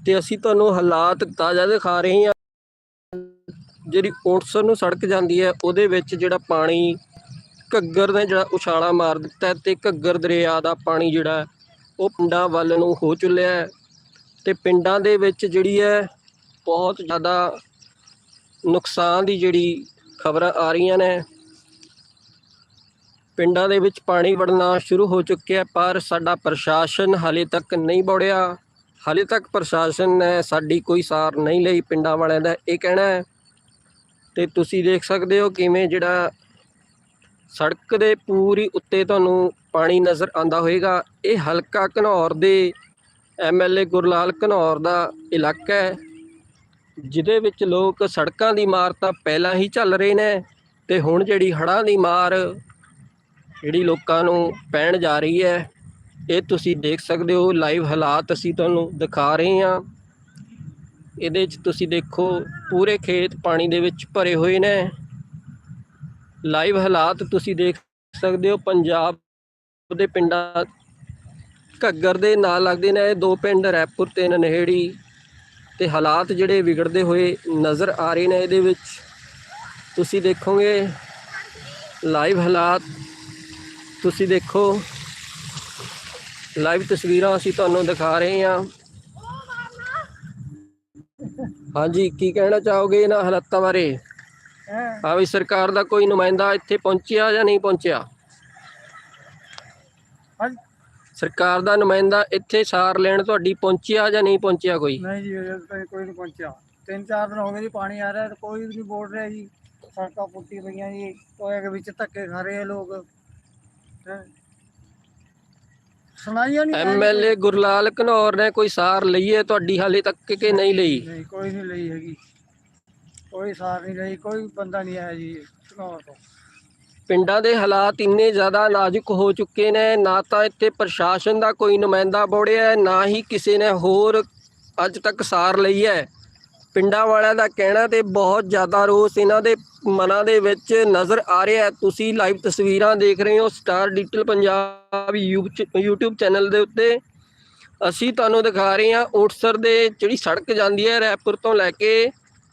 ਤੇ ਅਸੀਂ ਤੁਹਾਨੂੰ ਹਾਲਾਤ ਤਾਜ਼ਾ ਦਿਖਾ ਰਹੇ ਹਾਂ। ਜਿਹੜੀ ਓਟਸਰ ਨੂੰ ਸੜਕ ਜਾਂਦੀ ਹੈ, ਉਹਦੇ ਵਿੱਚ ਜਿਹੜਾ ਪਾਣੀ ਘੱਗਰ ਨੇ ਜਿਹੜਾ ਉਛਾਲਾ ਮਾਰ ਦਿੱਤਾ ਹੈ ਤੇ ਘੱਗਰ ਦਰਿਆ ਦਾ ਪਾਣੀ ਜਿਹੜਾ ਉਹ ਪਿੰਡਾਂ ਵੱਲ ਨੂੰ ਹੋ ਚੁੱਲਿਆ ਹੈ ਤੇ ਪਿੰਡਾਂ ਦੇ ਵਿੱਚ ਜਿਹੜੀ ਹੈ, ਬਹੁਤ ਜ਼ਿਆਦਾ ਨੁਕਸਾਨ ਦੀ ਜਿਹੜੀ ਖਬਰਾਂ ਆ ਰਹੀਆਂ ਨੇ। ਪਿੰਡਾਂ ਦੇ ਵਿੱਚ ਪਾਣੀ ਵੜਨਾ ਸ਼ੁਰੂ ਹੋ ਚੁੱਕਿਆ ਪਰ ਸਾਡਾ ਪ੍ਰਸ਼ਾਸਨ ਹਾਲੇ ਤੱਕ ਨਹੀਂ ਬੋੜਿਆ। ਹਾਲੇ ਤੱਕ ਪ੍ਰਸ਼ਾਸਨ ਨੇ ਸਾਡੀ ਕੋਈ ਸਾਰ ਨਹੀਂ ਲਈ, ਪਿੰਡਾਂ ਵਾਲਿਆਂ ਦਾ ਇਹ ਕਹਿਣਾ ਹੈ। ਤੇ ਤੁਸੀਂ ਦੇਖ ਸਕਦੇ ਹੋ ਕਿਵੇਂ ਜਿਹੜਾ ਸੜਕ ਦੇ ਪੂਰੀ ਉੱਤੇ ਤੁਹਾਨੂੰ ਪਾਣੀ ਨਜ਼ਰ ਆਂਦਾ ਹੋਵੇਗਾ ਇਹ ਹਲਕਾ ਘਨੌਰ ਦੇ ਐਮਐਲਏ ਗੁਰਲਾਲ ਘਨੌਰ ਦਾ ਇਲਾਕਾ ਹੈ, ਜਿਹਦੇ ਵਿੱਚ ਲੋਕ ਸੜਕਾਂ ਦੀ ਮਾਰ ਤਾਂ ਪਹਿਲਾਂ ਹੀ ਚੱਲ ਰਹੇ ਨੇ ਤੇ ਹੁਣ ਜਿਹੜੀ ਹੜ੍ਹਾਂ ਦੀ ਮਾਰ ਜਿਹੜੀ ਲੋਕਾਂ ਨੂੰ ਪੈਣ ਜਾ ਰਹੀ ਹੈ ਇਹ ਤੁਸੀਂ ਦੇਖ ਸਕਦੇ ਹੋ ਲਾਈਵ ਹਾਲਾਤ ਅਸੀਂ ਤੁਹਾਨੂੰ ਦਿਖਾ ਰਹੇ ਹਾਂ। ਇਹਦੇ 'ਚ ਤੁਸੀਂ ਦੇਖੋ, ਪੂਰੇ ਖੇਤ ਪਾਣੀ ਦੇ ਵਿੱਚ ਭਰੇ ਹੋਏ ਨੇ। ਲਾਈਵ ਹਾਲਾਤ ਤੁਸੀਂ ਦੇਖ ਸਕਦੇ ਹੋ, ਪੰਜਾਬ ਦੇ ਪਿੰਡਾਂ ਘੱਗਰ ਦੇ ਨਾਲ ਲੱਗਦੇ ਨੇ। ਇਹ ਦੋ ਪਿੰਡ, ਰੈਪੁਰ ਤੇ ਨਨਹੇੜੀ ਤੇ ਹਾਲਾਤ ਜਿਹੜੇ ਵਿਗੜਦੇ ਹੋਏ ਨਜ਼ਰ ਆ ਰਹੇ ਨੇ ਇਹਦੇ ਵਿੱਚ। ਤੁਸੀਂ ਦੇਖੋਗੇ ਲਾਈਵ ਹਾਲਾਤ ਤੁਸੀਂ ਦੇਖੋ। ਲਾਈਵ ਤਸਵੀਰਾਂ ਅਸੀਂ ਤੁਹਾਨੂੰ ਦਿਖਾ ਰਹੇ ਹਾਂ। ਹਾਂਜੀ ਕੀ ਕਹਿਣਾ ਚਾਹੋਗੇ ਇਹਨਾਂ ਹਾਲਾਤਾਂ ਬਾਰੇ? ਹਾਂ। ਵੀ ਸਰਕਾਰ ਦਾ ਕੋਈ ਨੁਮਾਇੰਦਾ ਇੱਥੇ ਪਹੁੰਚਿਆ ਜਾਂ ਨਹੀਂ ਪਹੁੰਚਿਆ? ਸਰਕਾਰ ਦਾ ਨੁਮਾਇੰਦਾ ਇੱਥੇ ਸਾਰ ਲੈਣ ਤੁਹਾਡੀ ਪਹੁੰਚਿਆ ਜਾਂ ਨਹੀਂ ਪਹੁੰਚਿਆ ਕੋਈ? ਨਹੀਂ ਜੀ ਅਜੇ ਤਾਈਂ ਕੋਈ ਨਹੀਂ ਪਹੁੰਚਿਆ। ਤਿੰਨ ਚਾਰ ਦਿਨ ਹੋ ਗਏ ਜੀ ਪਾਣੀ ਆ ਰਿਹਾ ਕੋਈ ਵੀ ਨਹੀਂ ਬੋਲ ਰਿਹਾ ਜੀ। ਸੜਕਾਂ ਪੁੱਟੀ ਪਈਆਂ ਜੀ ਦੇ ਵਿੱਚ ਧੱਕੇ ਖਾ ਰਹੇ ਲੋਕ। ਹੈਂ। ਸੁਣਾਈਆਂ ਨਹੀਂ ਐਮਐਲਏ ਗੁਰਲਾਲ ਘਨੌਰ ਨੇ ਕੋਈ ਸਾਰ ਲਈ ਹੈ ਤੁਹਾਡੀ ਹਾਲੇ ਤੱਕ ਕਿ ਨਹੀਂ ਲਈ? ਨਹੀਂ ਕੋਈ ਨਹੀਂ ਲਈ ਹੈਗੀ। ਕੋਈ ਸਾਰ ਨਹੀਂ ਲਈ ਕੋਈ ਬੰਦਾ ਨਹੀਂ ਆਇਆ ਜੀ ਘਨੌਰ ਤੋਂ। ਪਿੰਡਾਂ ਦੇ ਹਾਲਾਤ ਇੰਨੇ ਜ਼ਿਆਦਾ ਨਾਜ਼ੁਕ ਹੋ ਚੁੱਕੇ ਨੇ ਨਾ ਤਾਂ ਇੱਥੇ ਪ੍ਰਸ਼ਾਸਨ ਦਾ ਕੋਈ ਨੁਮਾਇੰਦਾ ਬੋੜਿਆ ਨਾ ਹੀ ਕਿਸੇ ਨੇ ਹੋਰ ਅੱਜ ਤੱਕ ਸਾਰ ਲਈ ਹੈ। ਪਿੰਡਾਂ ਵਾਲਿਆਂ ਦਾ ਕਹਿਣਾ ਤੇ ਬਹੁਤ ਜ਼ਿਆਦਾ ਰੋਸ ਇਹਨਾਂ ਦੇ ਮਨਾਂ ਦੇ ਵਿੱਚ ਨਜ਼ਰ ਆ ਰਿਹਾ ਹੈ। ਤੁਸੀਂ ਲਾਈਵ ਤਸਵੀਰਾਂ ਦੇਖ ਰਹੇ ਹੋ star digital Punjab YouTube channel ਦੇ ਉੱਤੇ। ਅਸੀਂ ਤੁਹਾਨੂੰ ਦਿਖਾ ਰਹੇ ਹਾਂ ਓਟਸਰ ਦੇ ਜਿਹੜੀ ਸੜਕ ਜਾਂਦੀ ਹੈ ਰੈਪੁਰ ਤੋਂ ਲੈ ਕੇ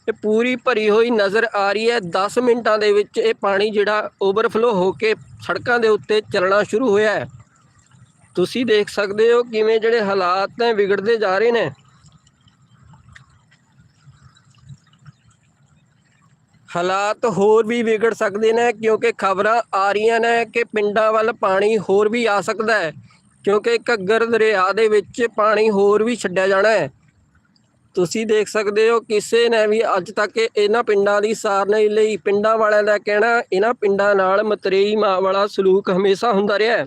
ਇਹ ਪੂਰੀ ਭਰੀ ਹੋਈ ਨਜ਼ਰ ਆ ਰਹੀ ਹੈ। 10 ਮਿੰਟਾਂ ਦੇ ਵਿੱਚ ਇਹ ਪਾਣੀ ਜਿਹੜਾ ਓਵਰਫਲੋ ਹੋ ਕੇ ਸੜਕਾਂ ਦੇ ਉੱਤੇ ਚੱਲਣਾ ਸ਼ੁਰੂ ਹੋਇਆ ਹੈ। ਤੁਸੀਂ ਦੇਖ ਸਕਦੇ ਹੋ ਕਿਵੇਂ ਜਿਹੜੇ ਹਾਲਾਤ ਨੇ ਵਿਗੜਦੇ ਜਾ ਰਹੇ ਨੇ। ਹਾਲਾਤ ਹੋਰ ਵੀ ਵਿਗੜ ਸਕਦੇ ਨੇ ਕਿਉਂਕਿ ਖਬਰਾਂ ਆ ਰਹੀਆਂ ਨੇ ਕਿ ਪਿੰਡਾਂ ਵੱਲ ਪਾਣੀ ਹੋਰ ਵੀ ਆ ਸਕਦਾ ਹੈ, ਕਿਉਂਕਿ ਘੱਗਰ ਦਰਿਆ ਦੇ ਵਿੱਚ ਪਾਣੀ ਹੋਰ ਵੀ ਛੱਡਿਆ ਜਾਣਾ ਹੈ। ਤੁਸੀਂ ਦੇਖ ਸਕਦੇ ਹੋ ਕਿਸੇ ਨੇ ਵੀ ਅੱਜ ਤੱਕ ਇਹਨਾਂ ਪਿੰਡਾਂ ਦੀ ਸਾਰ ਨਹੀਂ ਲਈ। ਪਿੰਡਾਂ ਵਾਲਿਆਂ ਦਾ ਕਹਿਣਾ, ਇਹਨਾਂ ਪਿੰਡਾਂ ਨਾਲ ਮਤਰੇਈ ਮਾਂ ਵਾਲਾ ਸਲੂਕ ਹਮੇਸ਼ਾ ਹੁੰਦਾ ਰਿਹਾ ਹੈ।